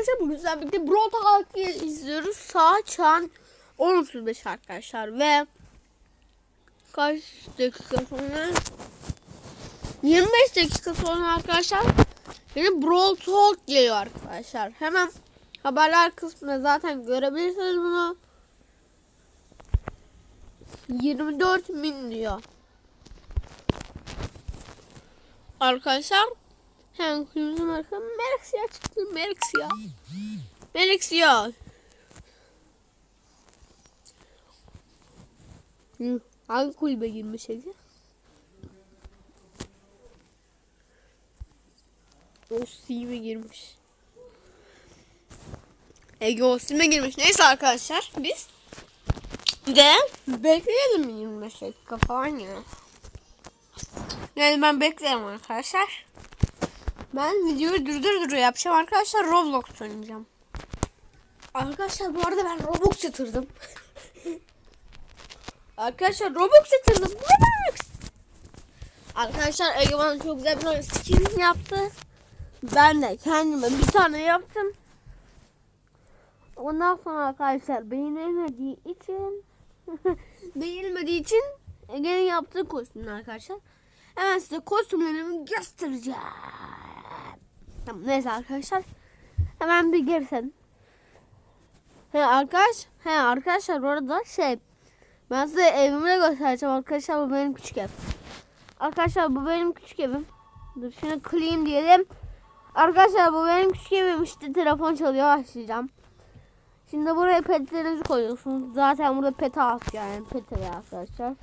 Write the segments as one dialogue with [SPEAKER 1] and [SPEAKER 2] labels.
[SPEAKER 1] arkadaşlar bugün sizlerle birlikte Brawl Talk'ı izliyoruz. Şu an 10.35 arkadaşlar ve kaç dakika sonra 25 dakika sonra arkadaşlar benim Brawl Talk geliyor arkadaşlar. Hemen haberler kısmında zaten görebilirsiniz bunu. 24 bin diyor. Arkadaşlar Hemen kuyumuzun arka Merxia çıktı. Merxia. Merxia. Hangi kulübe girmiş Ege? Osim'e girmiş. Ege Osim'e girmiş. Neyse arkadaşlar biz de bekleyelim 25 dakika falan ya. Yani ben beklerim arkadaşlar. Ben videoyu durdur durdur yapacağım arkadaşlar. Roblox oynayacağım. Arkadaşlar bu arada ben Roblox yatırdım. arkadaşlar Roblox yatırdım. Roblox. Arkadaşlar Ege bana çok güzel bir skin yaptı. Ben de kendime bir tane yaptım. Ondan sonra arkadaşlar beğenilmediği için beğenilmediği için Ege'nin yaptığı kostümler arkadaşlar. Hemen size kostümlerimi göstereceğim. Tamam neyse arkadaşlar. Hemen bir girsin. He arkadaş, he arkadaşlar bu şey ben size evimi de göstereceğim arkadaşlar bu benim küçük ev. Arkadaşlar bu benim küçük evim. Dur şimdi clean diyelim. Arkadaşlar bu benim küçük evim işte telefon çalıyor başlayacağım. Şimdi buraya petlerinizi koyuyorsunuz. Zaten burada pet house yani pet arkadaşlar.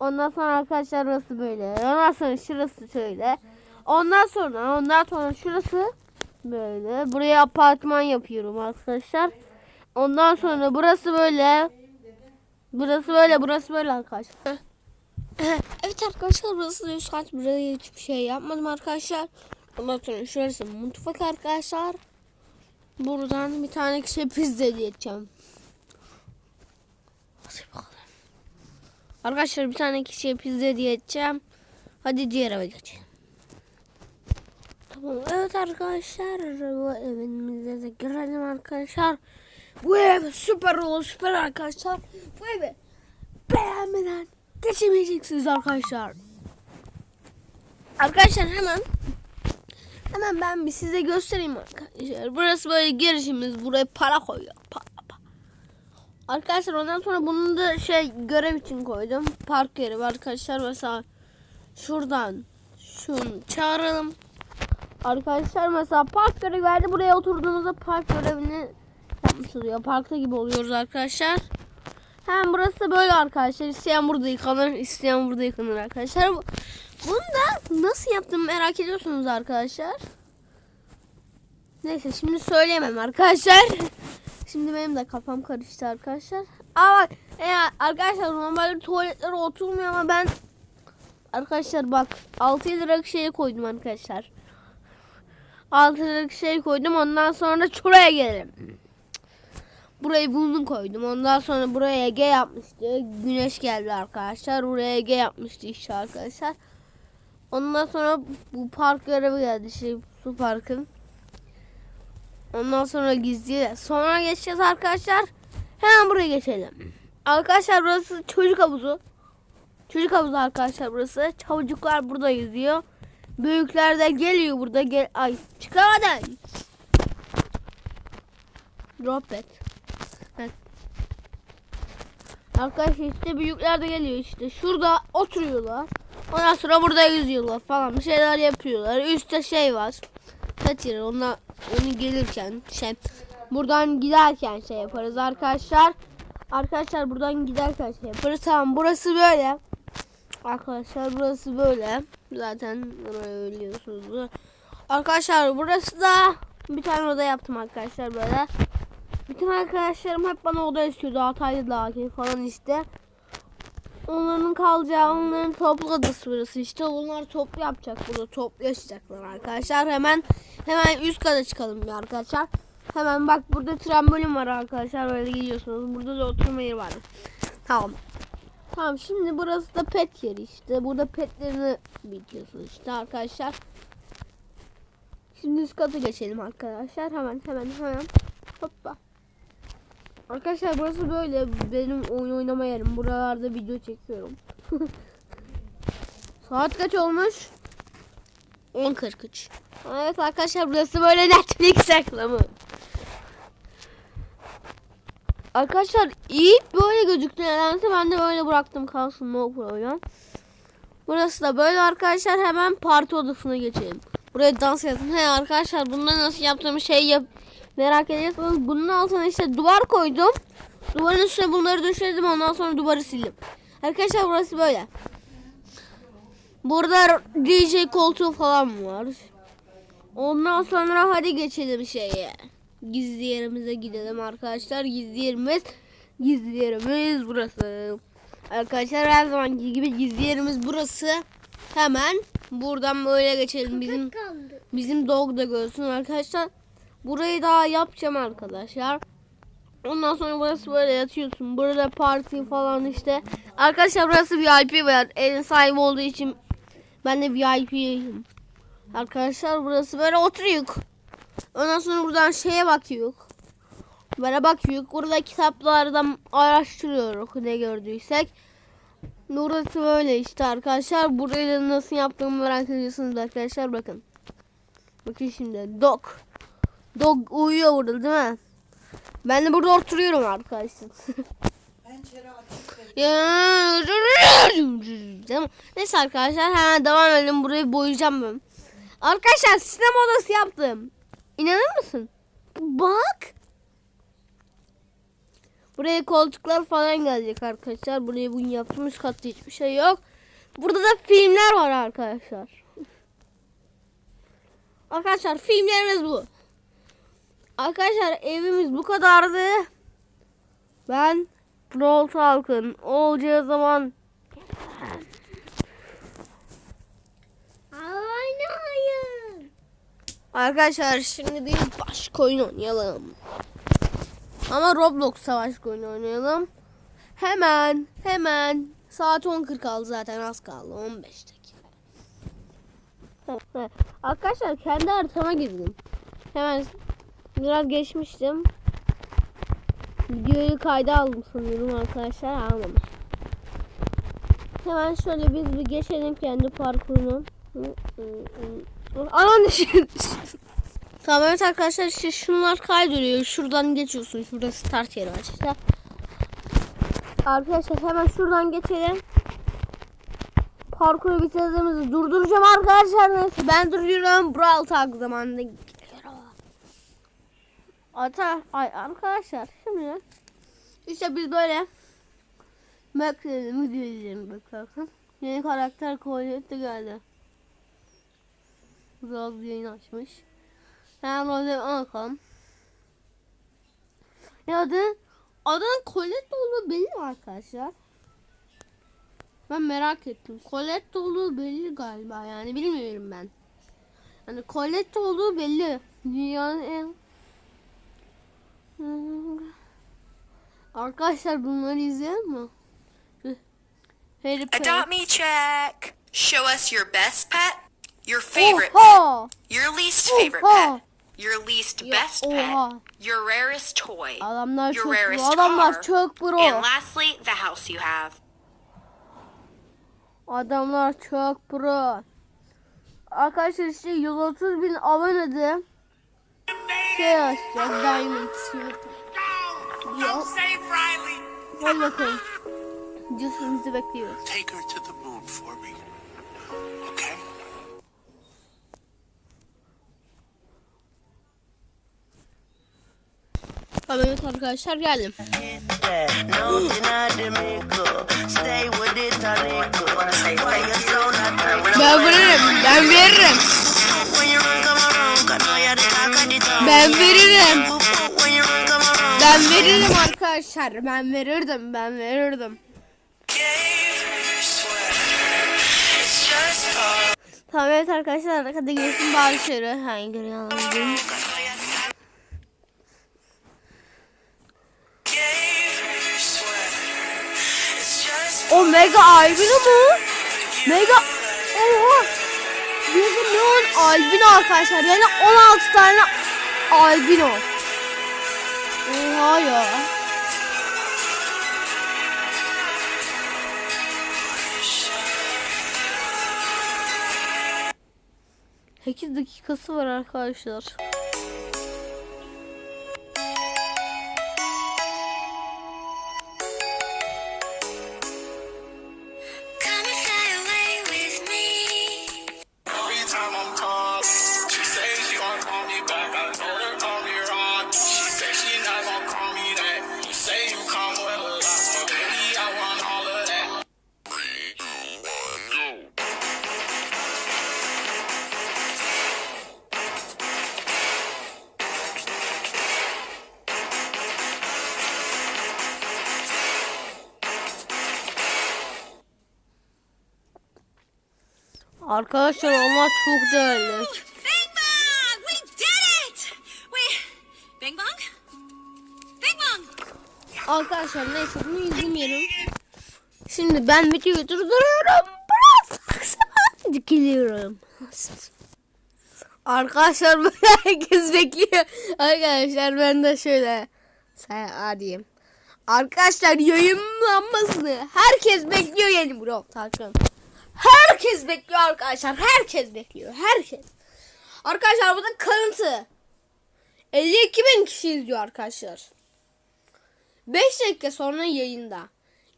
[SPEAKER 1] Ondan sonra arkadaşlar burası böyle. Ondan sonra şurası şöyle. Ondan sonra ondan sonra şurası böyle. Buraya apartman yapıyorum arkadaşlar. Ondan sonra burası böyle. Burası böyle, burası böyle arkadaşlar. Evet arkadaşlar burası üst kat. Buraya hiçbir şey yapmadım arkadaşlar. Ondan sonra şurası mutfak arkadaşlar. Buradan bir tane kişiye pizza hediye edeceğim. Hadi bakalım. Arkadaşlar bir tane kişiye pizza hediye edeceğim. Hadi diğer eve geçelim. Tamam evet arkadaşlar bu evimize de girelim arkadaşlar. Bu ev süper olur süper arkadaşlar. Bu evi beğenmeden geçemeyeceksiniz arkadaşlar. Arkadaşlar hemen hemen ben bir size göstereyim arkadaşlar. Burası böyle girişimiz. Buraya para koyuyor. Para, para. Arkadaşlar ondan sonra bunu da şey görev için koydum. Park yeri arkadaşlar. Mesela şuradan şunu çağıralım. Arkadaşlar mesela park görevi verdi. Buraya oturduğumuzda park görevini yapmış oluyor. Parkta gibi oluyoruz arkadaşlar. Hem burası böyle arkadaşlar. İsteyen burada yıkanır, isteyen burada yıkanır arkadaşlar. Bu- Bunu da nasıl yaptığımı merak ediyorsunuz arkadaşlar. Neyse şimdi söyleyemem arkadaşlar. Şimdi benim de kafam karıştı arkadaşlar. Ama e, arkadaşlar normalde tuvaletlere oturmuyor ama ben arkadaşlar bak 6 liralık şey koydum arkadaşlar. 6 liralık şey koydum ondan sonra şuraya gelelim. Burayı bunu koydum. Ondan sonra buraya Ege yapmıştı. Güneş geldi arkadaşlar. Buraya Ege yapmıştı işte arkadaşlar. Ondan sonra bu park görevi geldi. Şey, su parkın. Ondan sonra gizli. Sonra geçeceğiz arkadaşlar. Hemen buraya geçelim. Arkadaşlar burası çocuk havuzu. Çocuk havuzu arkadaşlar burası. Çocuklar burada yüzüyor. Büyükler de geliyor burada. Gel Ay çıkamadım. Drop it. Evet. Arkadaşlar işte büyükler de geliyor işte. Şurada oturuyorlar. Ondan sonra burada yüzüyorlar falan. Bir şeyler yapıyorlar. Üstte şey var. Kaçırır. Ona, onu gelirken şey. Buradan giderken şey yaparız arkadaşlar. Arkadaşlar buradan giderken şey yaparız. Tamam burası böyle. Arkadaşlar burası böyle. Zaten burayı biliyorsunuz. Arkadaşlar burası da bir tane oda yaptım arkadaşlar böyle. Bütün arkadaşlarım hep bana oda istiyordu. Hataylı dahil falan işte. Onların kalacağı, onların toplu odası burası işte. Onlar toplu yapacak burada. Toplu yaşayacaklar arkadaşlar. Hemen hemen üst kata çıkalım bir arkadaşlar. Hemen bak burada trambolin var arkadaşlar. Böyle gidiyorsunuz. Burada da oturma yeri var. Tamam. Tamam şimdi burası da pet yeri işte. Burada petlerini biliyorsunuz işte arkadaşlar. Şimdi üst kata geçelim arkadaşlar. Hemen hemen hemen. Hoppa. Arkadaşlar burası böyle benim oyun oynama yerim. Buralarda video çekiyorum. Saat kaç olmuş? 10.43. Evet arkadaşlar burası böyle Netflix reklamı. Arkadaşlar iyi böyle gözüktü nedense ben de böyle bıraktım kalsın no problem. Burası da böyle arkadaşlar hemen parti odasına geçelim. Buraya dans yapın. He arkadaşlar bunları nasıl yaptığımı şey yap merak ediyorsanız bunun altına işte duvar koydum. Duvarın üstüne bunları döşedim ondan sonra duvarı sildim. Arkadaşlar burası böyle. Burada DJ koltuğu falan var. Ondan sonra hadi geçelim şeye. Gizli yerimize gidelim arkadaşlar. Gizli yerimiz gizli yerimiz burası. Arkadaşlar her zamanki gibi gizli yerimiz burası. Hemen buradan böyle geçelim. Bizim bizim dog da görsün arkadaşlar. Burayı daha yapacağım arkadaşlar. Ondan sonra burası böyle yatıyorsun. Burada parti falan işte. Arkadaşlar burası VIP var. Evin sahibi olduğu için ben de VIP'yim. Arkadaşlar burası böyle oturuyor. Ondan sonra buradan şeye bakıyor. Böyle bakıyor. Burada kitaplardan araştırıyoruz ne gördüysek. Burası böyle işte arkadaşlar. Burayı nasıl yaptığımı merak ediyorsunuz arkadaşlar. Bakın. Bakın şimdi. Dog. Dog uyuyor burada değil mi? Ben de burada oturuyorum arkadaşlar. Neyse arkadaşlar hemen devam edelim. Burayı boyayacağım ben. Arkadaşlar sinema odası yaptım. İnanır mısın? Bak. Buraya koltuklar falan gelecek arkadaşlar. Buraya bugün yaptığımız katta hiçbir şey yok. Burada da filmler var arkadaşlar. Arkadaşlar filmlerimiz bu. Arkadaşlar evimiz bu kadardı. Ben Brawl Talk'ın olacağı zaman Arkadaşlar şimdi bir başka oyun oynayalım. Ama Roblox savaş oyunu oynayalım. Hemen hemen saat 10.40 zaten az kaldı 15 dakika. Arkadaşlar kendi haritama girdim. Hemen biraz geçmiştim. Videoyu kayda aldım sanıyorum arkadaşlar almamış. Hemen şöyle biz bir geçelim kendi parkurunu. Aman düşün. Tamam evet arkadaşlar işte şunlar kaydırıyor. Şuradan geçiyorsun. Şurada start yeri var işte. Arkadaşlar hemen şuradan geçelim. Parkuru bitirdiğimizi durduracağım arkadaşlar. Neyse ben duruyorum. Brawl Talk zamanında. Ata, ay arkadaşlar şimdi işte biz böyle Bekleyelim izleyelim bakalım. Yeni karakter Colette geldi. Biraz yayın açmış. Hemen orada bakalım. Ya adı, adının Colette olduğu belli mi arkadaşlar? Ben merak ettim. Colette olduğu belli galiba yani bilmiyorum ben. Yani Colette olduğu belli. Dünyanın en... Arkadaşlar bunları izleyelim mi? Harry.
[SPEAKER 2] Adopt me check. Show us your best pet, your favorite,
[SPEAKER 1] Oha!
[SPEAKER 2] your least favorite
[SPEAKER 1] Oha!
[SPEAKER 2] pet, your least
[SPEAKER 1] Ya,
[SPEAKER 2] best
[SPEAKER 1] oha.
[SPEAKER 2] pet, your rarest toy,
[SPEAKER 1] Adamlar
[SPEAKER 2] your
[SPEAKER 1] çok
[SPEAKER 2] rarest
[SPEAKER 1] Adamlar
[SPEAKER 2] car,
[SPEAKER 1] çok pro.
[SPEAKER 2] and lastly, the house you have.
[SPEAKER 1] Adamlar çok pro. Arkadaşlar işte 130 bin abonede şey açacak Diamond Shield. Yok. Hadi bakalım. Justin'imizi bekliyoruz.
[SPEAKER 3] Take her to the moon for me. Okay?
[SPEAKER 1] Tamam evet arkadaşlar geldim. Ben veririm. Ben veririm. Ben veririm. Ben veririm arkadaşlar. Ben verirdim. Ben verirdim. Tamam evet arkadaşlar. Hadi gelsin şöyle. Hangi görüyorsunuz? O mega aygırı mı? Mega. Oha. Bir milyon albino arkadaşlar. Yani 16 tane albino. Oha ya. Sekiz dakikası var arkadaşlar. Arkadaşlar onlar çok değerli. Arkadaşlar neyse bunu izlemeyelim. Şimdi ben videoyu durduruyorum. Biraz dikiliyorum. Arkadaşlar herkes bekliyor. Arkadaşlar ben de şöyle arayayım. Arkadaşlar yayınlanmasını herkes bekliyor yeni bro Tarkan. Herkes bekliyor arkadaşlar. Herkes bekliyor. Herkes. Arkadaşlar bu da kanıtı. 52 bin kişi izliyor arkadaşlar. 5 dakika sonra yayında.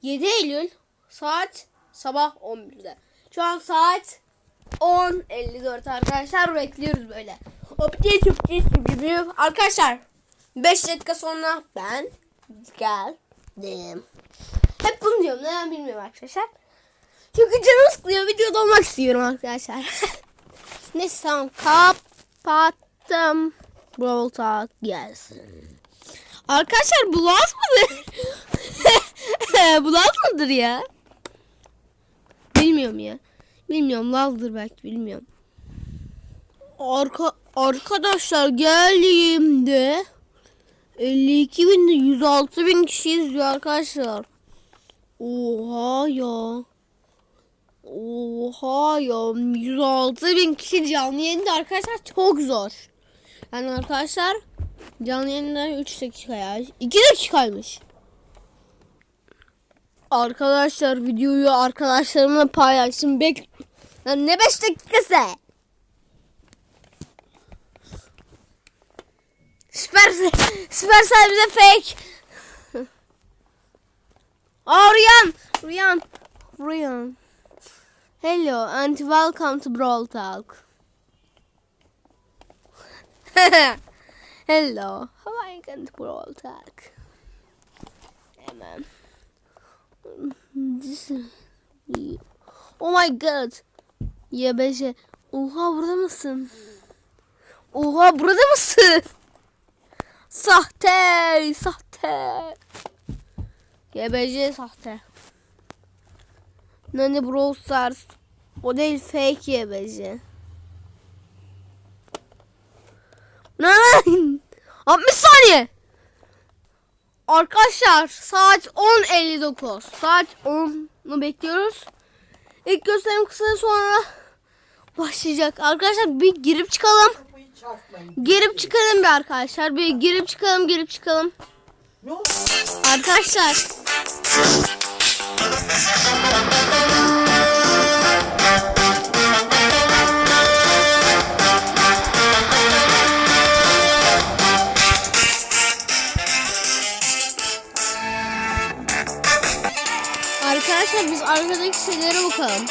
[SPEAKER 1] 7 Eylül saat sabah 11'de. Şu an saat 10.54 arkadaşlar bekliyoruz böyle. Optiye çöpçe gibi. Arkadaşlar 5 dakika sonra ben geldim. Hep bunu diyorum neden bilmiyorum arkadaşlar. Çünkü canım sıkılıyor videoda olmak istiyorum arkadaşlar. Neyse tamam kapattım. Brawl Talk gelsin. Arkadaşlar bu laz mıdır? bu laz mıdır ya? Bilmiyorum ya. Bilmiyorum lazdır belki bilmiyorum. Arka, arkadaşlar geldiğimde 52 bin 106 bin kişi izliyor arkadaşlar. Oha ya. Oha ya 106 bin kişi canlı yayında arkadaşlar çok zor. Yani arkadaşlar canlı yayında 3 dakika ya. 2 dakikaymış. Arkadaşlar videoyu arkadaşlarımla paylaştım. Bek Lan ne 5 dakikası? Süper Süpersel bize fake. Aa Rüyan. Rüyan. Rüyan. Hello and welcome to Brawl Talk. Hello. How are going to Brawl Talk? This Oh my god. Ya beşe. Oha burada mısın? Oha burada mısın? Sahte, sahte. YBC sahte. Nani Brawl Stars. O değil fake YBC. Lan! 60 saniye. Arkadaşlar saat 10.59. Saat 10'u bekliyoruz. İlk gösterim kısa sonra başlayacak. Arkadaşlar bir girip çıkalım. Girip çıkalım bir arkadaşlar. Bir girip çıkalım, girip çıkalım. Arkadaşlar. Arkadaşlar biz arkadaki şeylere bakalım.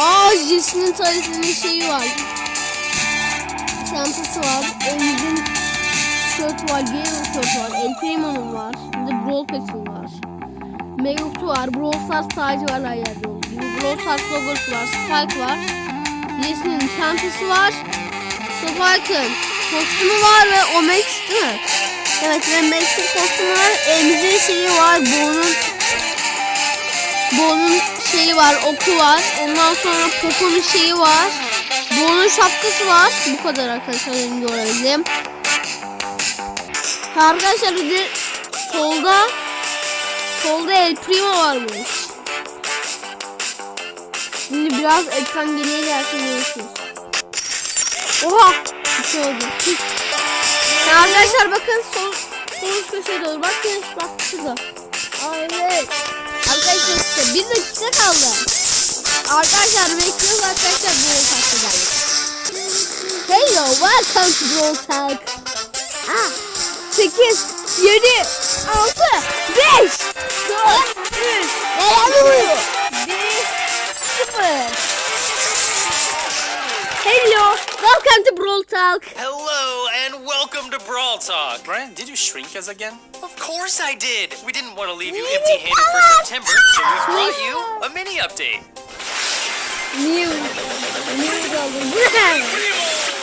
[SPEAKER 1] Aa Jesse'nin tarifinin şeyi var. Çantası var. Omuzun tişört var. Gale tişört var. El Primo'nun var. Bir de Brawl Pass'in var. Mevlut'u var. Brawl Stars tacı var her yerde olduğu. Brawl Stars logosu var. Spike var. Jesse'nin çantası var. Spike'ın kostümü var ve o Max değil mi? Evet ve Max'in kostümü var. Elimizin şeyi var. Bo'nun Bo'nun şeyi var, oku var. Ondan sonra Poco'nun şeyi var. Bo'nun şapkası var. Bu kadar arkadaşlar benim görebildiğim. Arkadaşlar bir de solda solda El Primo varmış. Şimdi Biraz ekran geriye gelsin görürsünüz. Oha! Bir şey oldu. Ya arkadaşlar bakın sol, sol köşeye doğru bakın. Bak şurada. Aa, evet. Arkadaşlar işte bir dakika kaldı. Arkadaşlar bekliyoruz arkadaşlar bu takla geldik. Hello, welcome to Brawl Talk. Ah, 8, 7, 6, 5, 4, 3, 2, 1, 0. Hello, welcome to Brawl Talk.
[SPEAKER 4] Hello and welcome to Brawl Talk. Brian, did you shrink us again? Of course I did. We didn't want to leave you empty-handed for September, so we brought you a mini update.
[SPEAKER 1] New, new aldım.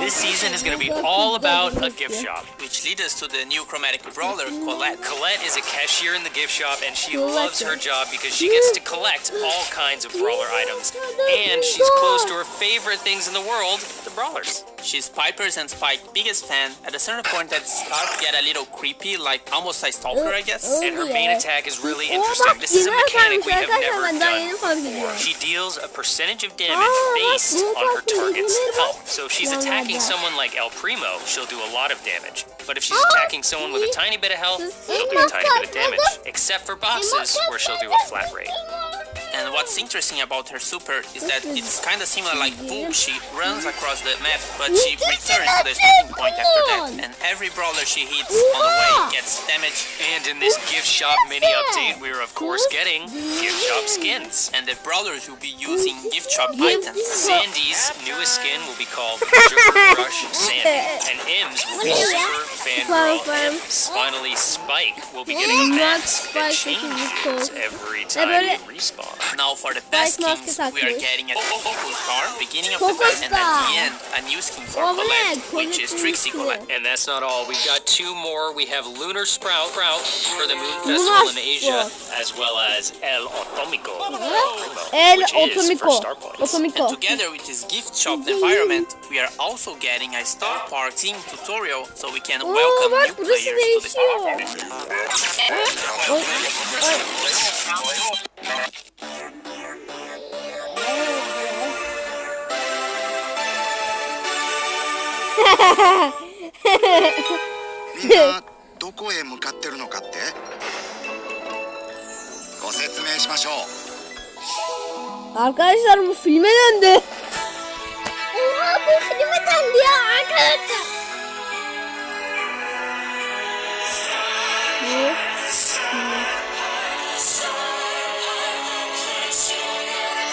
[SPEAKER 4] This season is going to be all about a gift shop, which leads us to the new chromatic brawler, Colette. Colette is a cashier in the gift shop, and she loves her job because she gets to collect all kinds of brawler items. And she's close to her favorite things in the world, the brawlers. She's Piper's and Spike's biggest fan. At a certain point, that start get a little creepy, like almost I stalk her, I guess. And her main attack is really interesting. This is a mechanic we have never done before. She deals a percentage of damage based on her target's health. So she's
[SPEAKER 1] Vallahi
[SPEAKER 4] attacking someone like El Primo, she'll do a lot of damage. But if she's attacking someone with a tiny bit of health, she'll do a tiny bit of damage. Except for boxes, where she'll do a flat rate. And what's interesting about her super is that it's kind of similar like Boom. She runs across the map, but she returns to the starting point after that. And every brawler she hits on the way gets damage. And in this gift shop mini update, we're of course getting gift shop skins. And the brawlers will be using gift shop items. Sandy's newest skin will be called Sugar Rush Sandy. And Im's will be Super Fangirl Im's. Finally, Spike will be getting a mask that
[SPEAKER 1] Spike, I think it's
[SPEAKER 4] changes every time you respawn. Now for the best skins, we are getting a Coco Star, beginning of the pack, and at the end, a new skin for Colette, which is Trixie Colette. And that's not all. We've got two more. We have Lunar Sprout, for the Moon Festival in Asia, as well as El Atomico,
[SPEAKER 1] El
[SPEAKER 4] which is for
[SPEAKER 1] Otomico. Otomico.
[SPEAKER 4] And together with this gift shop environment, we are also getting a Star Park team tutorial, so we can welcome
[SPEAKER 1] bak
[SPEAKER 4] new
[SPEAKER 1] burası
[SPEAKER 4] players to the
[SPEAKER 1] issue?
[SPEAKER 5] みんなどこへ向かってるのかってご説明しましょう
[SPEAKER 1] Arkadaşlar bu filme döndü. Oha bu filme döndü ya arkadaşlar.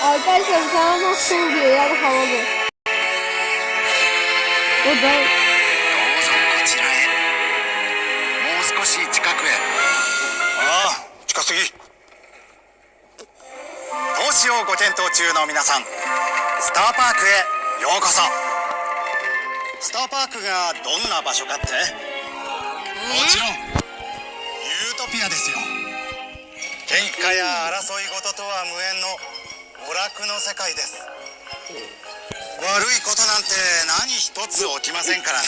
[SPEAKER 1] Arkadaşlar sana nasıl oluyor ya havalı. O da
[SPEAKER 5] どうぞこちらへもう少し近くへああ近すぎ投資をご検討中の皆さんスターパークへようこそスターパークがどんな場所かってもちろんユートピアですよ喧嘩や争い事とは無縁の娯楽の世界です。悪いことなんて何一つ起きませんからね。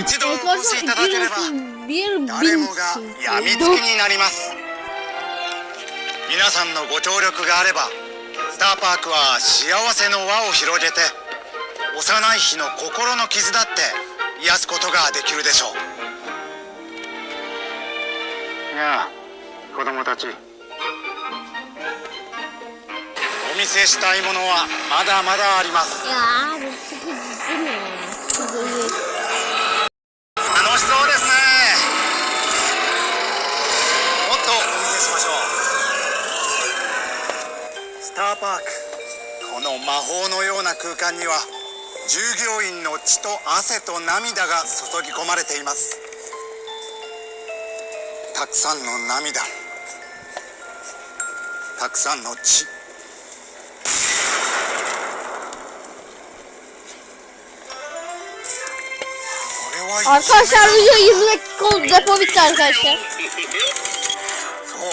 [SPEAKER 5] 一度お越しいただければ誰もが病みつきになります。皆さんのご協力があればスターパークは幸せの輪を広げて幼い日の心の傷だって癒すことができるでしょう。やあ子供たち見せしたいものはまだまだあります.楽しそうですね。もっとお見せしましょう。スターパーク。この魔法のような空間には従業員の血と汗と涙が注ぎ込まれています。たくさんの涙。たくさんの血
[SPEAKER 1] Arkadaşlar video 20 dakika oldu. Depo bitti arkadaşlar.
[SPEAKER 5] そう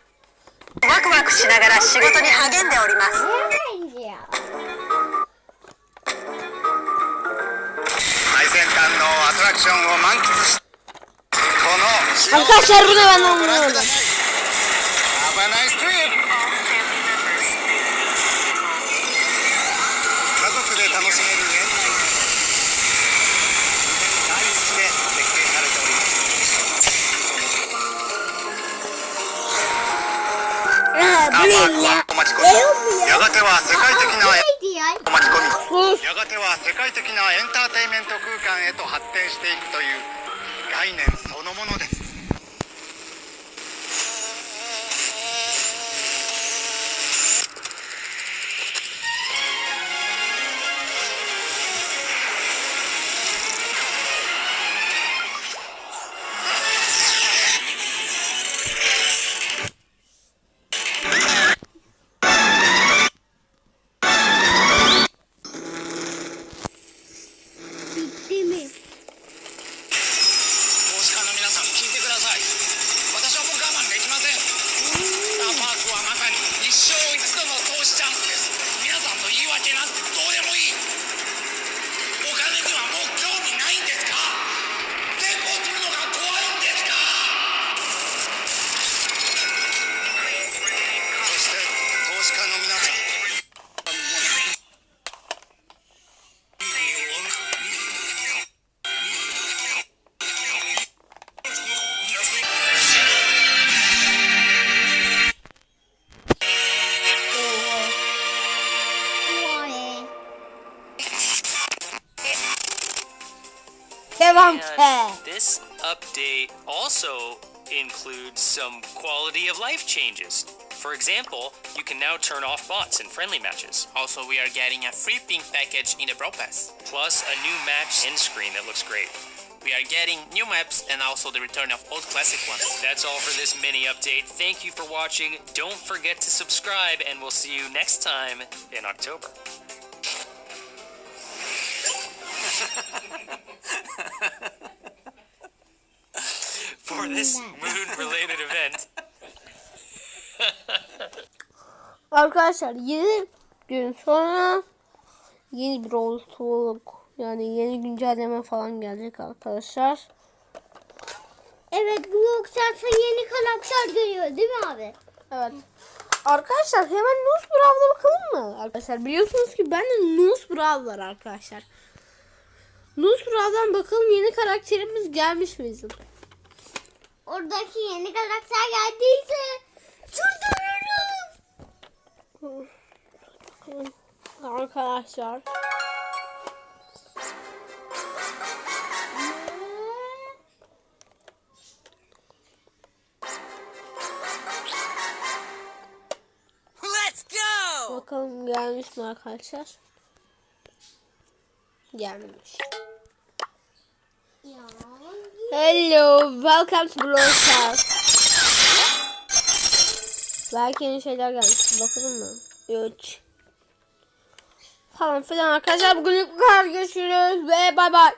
[SPEAKER 6] ワしながら仕事に励んでおります。
[SPEAKER 5] のアトラクションを満喫の白い。危ないスークはやがては世界的なやがては世界的なエンターテインメント空間へと発展していくという概念
[SPEAKER 4] some quality of life changes. For example, you can now turn off bots in friendly matches.
[SPEAKER 7] Also, we are getting a free pink package in the Brawl Pass.
[SPEAKER 4] Plus, a new match end screen that looks great.
[SPEAKER 7] We are getting new maps and also the return of old classic ones.
[SPEAKER 4] That's all for this mini update. Thank you for watching. Don't forget to subscribe, and we'll see you next time in October. for this moon related event.
[SPEAKER 1] Arkadaşlar yeni gün sonra yeni bir oluşturuluk yani yeni güncelleme falan gelecek arkadaşlar.
[SPEAKER 8] Evet Bloxart'a yeni karakter geliyor değil mi abi?
[SPEAKER 1] Evet. Arkadaşlar hemen Nus Brawl'a bakalım mı? Arkadaşlar biliyorsunuz ki bende Nus Brawl var arkadaşlar. Nus Brawl'dan bakalım yeni karakterimiz gelmiş mi bizim?
[SPEAKER 8] Oradaki yeni karakter geldiyse çıldırırım.
[SPEAKER 1] Arkadaşlar.
[SPEAKER 9] Let's go!
[SPEAKER 1] Bakalım gelmiş mi arkadaşlar? Gelmiş.
[SPEAKER 8] Ya.
[SPEAKER 1] Hello, welcome to Brawl Stars. Belki yeni şeyler gelmiş. Bakalım mı? 3 Falan filan arkadaşlar. Bugünlük bu kadar. Görüşürüz ve bay bay.